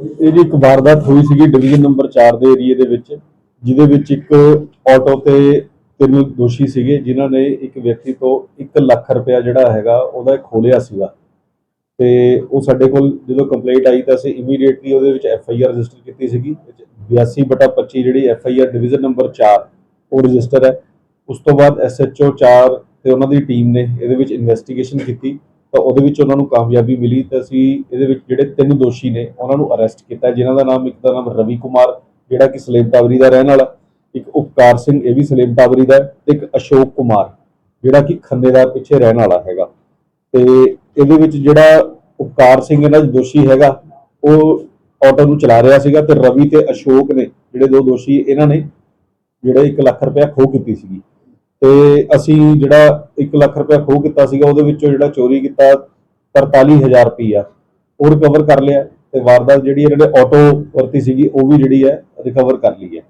ਇਹਦੀ ਇੱਕ ਵਾਰਦਾਤ ਹੋਈ ਸੀਗੀ ਡਿਵੀਜ਼ਨ ਨੰਬਰ 4 ਦੇ ਏਰੀਏ ਦੇ ਵਿੱਚ, ਜਿਹਦੇ ਵਿੱਚ ਇੱਕ ਆਟੋ ਤੇ ਤਿੰਨ ਦੋਸ਼ੀ ਸੀਗੇ, ਜਿਨ੍ਹਾਂ ਨੇ ਇੱਕ ਵਿਅਕਤੀ ਤੋਂ 1 ਲੱਖ ਰੁਪਇਆ ਜਿਹੜਾ ਹੈਗਾ, ਉਹਦਾ ਖੋਲਿਆ ਸੀਗਾ। ਤੇ ਉਹ ਸਾਡੇ ਕੋਲ ਜਦੋਂ ਕੰਪਲੇਂਟ ਆਈ ਤਾਂ ਅਸੀਂ ਇਮੀਡੀਏਟਲੀ ਉਹਦੇ ਵਿੱਚ ਐਫ ਆਈ ਆਰ ਰਜਿਸਟਰ ਕੀਤੀ ਸੀਗੀ 82/25 ਜਿਹੜੀ F I R division number 4 ਉਹ ਰਜਿਸਟਰ ਹੈ। ਉਸ ਤੋਂ ਬਾਅਦ ਐਸ ਐਚ ਓ 4 ਤੇ ਉਹਨਾਂ ਦੀ ਟੀਮ ਨੇ ਇਹਦੇ ਵਿੱਚ ਇਨਵੈਸਟੀਗੇਸ਼ਨ ਕੀਤੀ। ਤਾਂ ਉਹਦੇ ਵਿੱਚ ਉਹਨਾਂ ਨੂੰ ਕਾਮਯਾਬੀ ਮਿਲੀ ਤੇ ਅਸੀਂ ਇਹਦੇ ਵਿੱਚ ਜਿਹੜੇ ਤਿੰਨ ਦੋਸ਼ੀ ਨੇ, ਉਹਨਾਂ ਨੂੰ ਅਰੈਸਟ ਕੀਤਾ ਜਿਨ੍ਹਾਂ ਦਾ ਨਾਮ ਇੱਕ ਦਾ ਨਾਮ ਰਵੀ ਕੁਮਾਰ, ਜਿਹੜਾ ਕਿ ਸਲੇਮ ਟਾਵਰੀ ਦਾ ਰਹਿਣ ਵਾਲਾ, ਇੱਕ ਉਪਕਾਰ ਸਿੰਘ, ਇਹ ਵੀ ਸਲੇਮ ਟਾਵਰੀ ਦਾ ਤੇ ਇੱਕ ਅਸ਼ੋਕ ਕੁਮਾਰ, ਜਿਹੜਾ ਕਿ ਖੰਨੇ ਦਾ ਪਿੱਛੇ ਰਹਿਣ ਵਾਲਾ ਹੈਗਾ। ਤੇ ਇਹਦੇ ਵਿੱਚ ਜਿਹੜਾ ਉਪਕਾਰ ਸਿੰਘ ਇਹਨਾਂ ਦਾ ਦੋਸ਼ੀ ਹੈਗਾ, ਉਹ ਆਟੋ ਨੂੰ ਚਲਾ ਰਿਹਾ ਸੀਗਾ ਤੇ ਰਵੀ ਤੇ ਅਸ਼ੋਕ ਨੇ, ਜਿਹੜੇ ਦੋ ਦੋਸ਼ੀ ਇਹਨਾਂ ਨੇ, ਜਿਹੜਾ 1 ਲੱਖ ਰੁਪਇਆ ਖੋਹ ਕੀਤੀ ਸੀਗੀ। ਤੇ ਅਸੀਂ ਜਿਹੜਾ 1 ਲੱਖ ਰੁਪਇਆ ਖੋਹ ਕੀਤਾ ਸੀਗਾ, ਉਹਦੇ ਵਿੱਚੋਂ ਜਿਹੜਾ ਚੋਰੀ ਕੀਤਾ 43000 ਰੁਪਇਆ, ਉਹ ਰਿਕਵਰ ਕਰ ਲਿਆ ਤੇ ਵਾਰਦਾਤ ਜਿਹੜੀ ਇਹਨਾਂ ਨੇ ਆਟੋ ਵਰਤੀ ਸੀਗੀ, ਉਹ ਵੀ ਜਿਹੜੀ ਹੈ ਰਿਕਵਰ ਕਰ ਲਈ ਹੈ।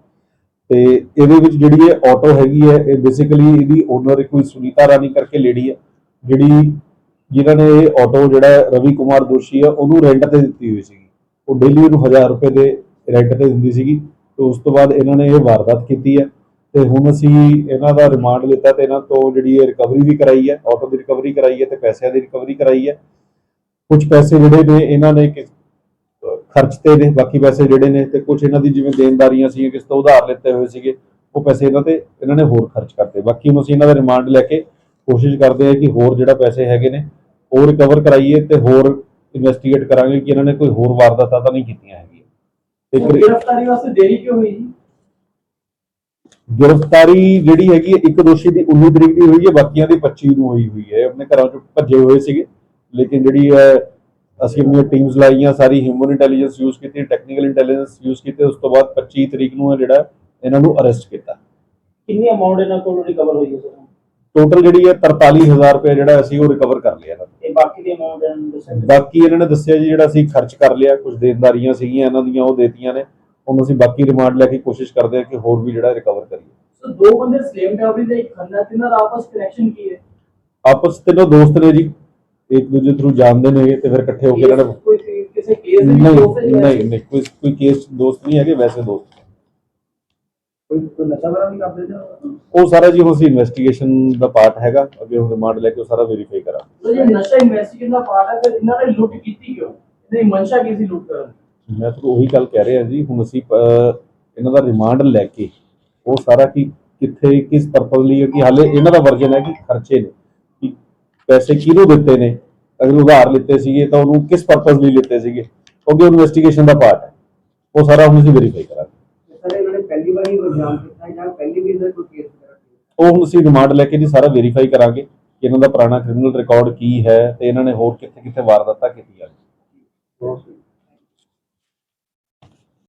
ਤੇ ਇਹਦੇ ਵਿੱਚ ਜਿਹੜੀ ਇਹ ਆਟੋ ਹੈਗੀ ਹੈ, ਇਹ ਬੇਸਿਕਲੀ ਇਹਦੀ ਓਨਰ ਕੋਈ ਸੁਨੀਤਾ ਰਾਣੀ ਕਰਕੇ ਲੇਡੀ ਹੈ, ਜਿਹੜੀ ਜਿਨ੍ਹਾਂ ਨੇ ਇਹ ਆਟੋ ਜਿਹੜਾ ਰਵੀ ਕੁਮਾਰ ਦੋਸ਼ੀ ਹੈ, ਉਹਨੂੰ ਰੈਂਟ ਤੇ ਦਿੱਤੀ ਹੋਈ ਸੀਗੀ। ਉਹ ਡੇਲੀ ਉਹਨੂੰ 1000 ਰੁਪਏ ਦੇ ਰੈਂਟ ਤੇ ਦਿੰਦੀ ਸੀਗੀ, ਤੇ ਉਸ ਤੋਂ ਬਾਅਦ ਇਹਨਾਂ ਨੇ ਇਹ ਵਾਰਦਾਤ ਕੀਤੀ ਹੈ। ਤੇ ਹੁਣ ਅਸੀਂ ਇਹਨਾਂ ਦਾ ਰਿਮਾਂਡ ਲਿੱਤਾ ਤੇ ਇਹਨਾਂ ਤੋਂ ਜਿਹੜੀ ਇਹ ਰਿਕਵਰੀ ਵੀ ਕਰਾਈ ਹੈ ਆਟੋ ਦੀ ਰਿਕਵਰੀ ਕਰਾਈ ਹੈ ਤੇ ਪੈਸਿਆਂ ਦੀ ਰਿਕਵਰੀ ਕਰਾਈ ਹੈ। ਕੁਝ ਪੈਸੇ ਜਿਹੜੇ ਨੇ ਇਹਨਾਂ ਨੇ ਖਰਚਤੇ ਨੇ ਬਾਕੀ ਪੈਸੇ ਜਿਹੜੇ ਨੇ ਤੇ ਕੁਝ ਇਹਨਾਂ ਦੀ ਜਿਵੇਂ ਦੇਣਦਾਰੀਆਂ ਸੀ ਕਿਸ ਤੋਂ ਉਧਾਰ ਲਿੱਤੇ ਹੋਏ ਸੀਗੇ ਉਹ ਪੈਸੇ ਇਹਨਾਂ ਤੇ ਇਹਨਾਂ ਨੇ ਹੋਰ ਖਰਚ ਕਰਤੇ। ਬਾਕੀ ਹੁਣ ਅਸੀਂ ਇਹਨਾਂ ਦਾ ਰਿਮਾਂਡ ਲੈ ਕੇ ਕੋਸ਼ਿਸ਼ ਕਰਦੇ ਹਾਂ ਕਿ ਹੋਰ ਜਿਹੜਾ ਪੈਸੇ ਹੈਗੇ ਨੇ ਉਹ ਰਿਕਵਰ ਕਰਾਈਏ ਤੇ ਹੋਰ ਇਨਵੈਸਟੀਗੇਟ ਕਰਾਂਗੇ ਕਿ ਇਹਨਾਂ ਨੇ ਕੋਈ ਹੋਰ ਵਾਰਦਾਤਾਂ ਤਾਂ ਨਹੀਂ ਕੀਤੀਆਂ ਹੈਗੀਆਂ। ਤੇ ਗ੍ਰਿਫਤਾਰੀ ਵਾਸਤੇ ਦੇਰੀ ਕਿਉਂ ਹੋਈ ਜੀ? ਗ੍ਰਿਫਤਾਰੀ ਜਿਹੜੀ ਹੈਗੀ ਇੱਕ ਦੋਸ਼ੀ ਦੀ 19 ਤਰੀਕ ਦੀ ਹੋਈ ਹੈ ਬਾਕੀਆਂ ਦੀ 25 ਨੂੰ ਹੋਈ ਹੋਈ ਹੈ। ਆਪਣੇ ਘਰਾਂ ਚੋਂ ਭੱਜੇ ਹੋਏ ਸੀਗੇ। ਲੇਕਿਨ ਜਿਹੜੀ ਹੈ ਅਸੀਂ ਆਪਣੀਆਂ ਟੀਮਸ ਲਾਈਆਂ ਸਾਰੀ ਹਿਊਮਨ ਇੰਟੈਲੀਜੈਂਸ ਯੂਜ਼ ਕੀਤੀ ਟੈਕਨੀਕਲ ਇੰਟੈਲੀਜੈਂਸ ਯੂਜ਼ ਕੀਤੀ ਉਸ ਤੋਂ ਬਾਅਦ 25 ਤਰੀਕ ਨੂੰ ਜਿਹੜਾ ਇਹਨਾਂ ਨੂੰ ਅਰੈਸਟ ਕੀਤਾ। ਕਿੰਨੀ ਅਮਾਉਂਟ ਇਹਨਾਂ ਕੋਲ ਰਿਕਵਰ ਹੋਈ ਹੈ ਸਰ? ਟੋਟਲ ਜਿਹੜੀ ਹੈ 43000 ਰੁਪਏ ਜਿਹੜਾ ਅਸੀਂ ਉਹ ਰਿਕਵਰ ਕਰ ਲਿਆ ਤੇ। ਬਾਕੀ ਦੀ ਅਮਾਉਂਟ ਬਾਕੀ ਇਹਨਾਂ ਨੇ ਦੱਸਿਆ ਜੀ ਜਿਹੜਾ ਅਸੀਂ ਖਰਚ ਕਰ ਲਿਆ ਕੁਝ ਦੇਣਦਾਰੀਆਂ ਸੀਗੀਆਂ ਇਹਨਾਂ ਦੀਆਂ ਉਹ ਦੇਤੀਆਂ ਨੇ। ਹੁਣ ਅਸੀਂ ਬਾਕੀ ਰਿਮਾਂਡ ਲੈ ਕੇ ਕੋਸ਼ਿਸ਼ ਕਰਦੇ ਹਾਂ ਕਿ ਹੋਰ ਵੀ ਜਿਹੜਾ ਰਿਕਵਰ ਕਰੀਏ। ਸਰ ਦੋ ਬੰਦੇ ਸੇਮ ਕੈਟਾਗਰੀ ਦੇ ਇੱਕ ਖੰਨਾ ਤੇ ਨਾਲ ਆਪਸ ਕਨੈਕਸ਼ਨ ਕੀ ਹੈ? ਆਪਸ ਤੇ ਨਾ ਦੋਸਤ ਨੇ ਜੀ ਇੱਕ ਦੂਜੇ ਥਰੂ ਜਾਣਦੇ ਨੇ ਤੇ ਫਿਰ ਇਕੱਠੇ ਹੋ ਕੇ ਇਹਨਾਂ ਨੇ ਕੋਈ ਕਿਸੇ ਕੇਸ ਦੇ ਵਿੱਚ ਦੋਸਤ ਨਹੀਂ ਨਹੀਂ ਨਹੀਂ ਕੋਈ ਕੋਈ ਕੇਸ ਦੋਸਤ ਨਹੀਂ ਹੈਗੇ ਵੈਸੇ ਦੋਸਤ। ਕੋਈ ਕੋਈ ਨਸ਼ਾ ਵਗੈਰਾ ਵੀ ਕਰਦੇ ਜਾਂ ਉਹ ਸਾਰਾ ਜੀ ਹੁਣ ਅਸੀਂ ਇਨਵੈਸਟੀਗੇਸ਼ਨ ਦਾ ਪਾਰਟ ਹੈਗਾ ਅੱਗੇ ਹੁਣ ਰਿਮਾਂਡ ਲੈ ਕੇ ਉਹ ਸਾਰਾ ਵੈਰੀਫਾਈ ਕਰਾਂਗੇ। ਜੇ ਨਸ਼ਾ ਇਨਵੈਸਟੀਗੇਸ਼ਨ ਦਾ ਪਾਰਟ ਹੈ ਤੇ ਇਹਨਾਂ ਨੇ ਲੁੱਟ ਕੀਤੀ ਕਿਉਂ? ਇਹਦੀ ਮਨਸ਼ਾ ਕੀ ਸੀ ਲੁੱਟ ਕਰਨ? ਮੈਂ ਤੁਹਾਨੂੰ ਉਹੀ ਗੱਲ ਕਹਿ ਰਿਹਾ ਜੀ ਹੁਣ ਅਸੀਂ ਇਹਨਾਂ ਦਾ ਰਿਮਾਂਡ ਲੈ ਕੇ ਉਹ ਸਾਰਾ ਕੀ ਕਿੱਥੇ ਕਿਸ ਪਰਪਸ ਲਈ ਹੈ ਕਿ ਹਾਲੇ ਇਹਨਾਂ ਦਾ ਵਰਜਨ ਹੈ ਕਿ ਖਰਚੇ ਨੇ ਕਿ ਪੈਸੇ ਕਿਹਨੂੰ ਦਿੱਤੇ ਨੇ? ਅਗਰ ਉਧਾਰ ਲਿੱਤੇ ਸੀਗੇ ਤਾਂ ਉਹਨੂੰ ਕਿਸ ਪਰਪਸ ਲਈ ਲਿੱਤੇ ਸੀਗੇ? ਕਿਉਂਕਿ ਇਨਵੈਸਟੀਗੇਸ਼ਨ ਦਾ ਪਾਰਟ ਹੈ। ਉਹ ਸਾਰਾ ਹੁਣ ਅਸੀਂ ਵੈਰੀਫਾਈ ਕਰਾਂਗੇ। ਸਰ ਇਹਨਾਂ ਨੇ ਪਹਿਲੀ ਵਾਰ ਹੀ ਇਲਜ਼ਾਮ ਕੀਤਾ ਹੈ ਜਾਂ ਪਹਿਲੀ ਵੀ ਇਹਦਾ ਕੋਈ ਕੇਸ ਉਹ ਹੁਣ ਅਸੀਂ ਰਿਮਾਂਡ ਲੈ ਕੇ ਜੀ ਸਾਰਾ ਵੈਰੀਫਾਈ ਕਰਾਂਗੇ ਕਿ ਇਹਨਾਂ ਦਾ ਪੁਰਾਣਾ ਕ੍ਰਿਮੀਨਲ ਰਿਕਾਰਡ ਕੀ ਹੈ ਤੇ ਇਹਨਾਂ ਨੇ ਹੋਰ ਕਿੱਥੇ ਕਿੱਥੇ ਵਾਰਦਾਤਾਂ ਕੀਤੀਆਂ ਨੇ।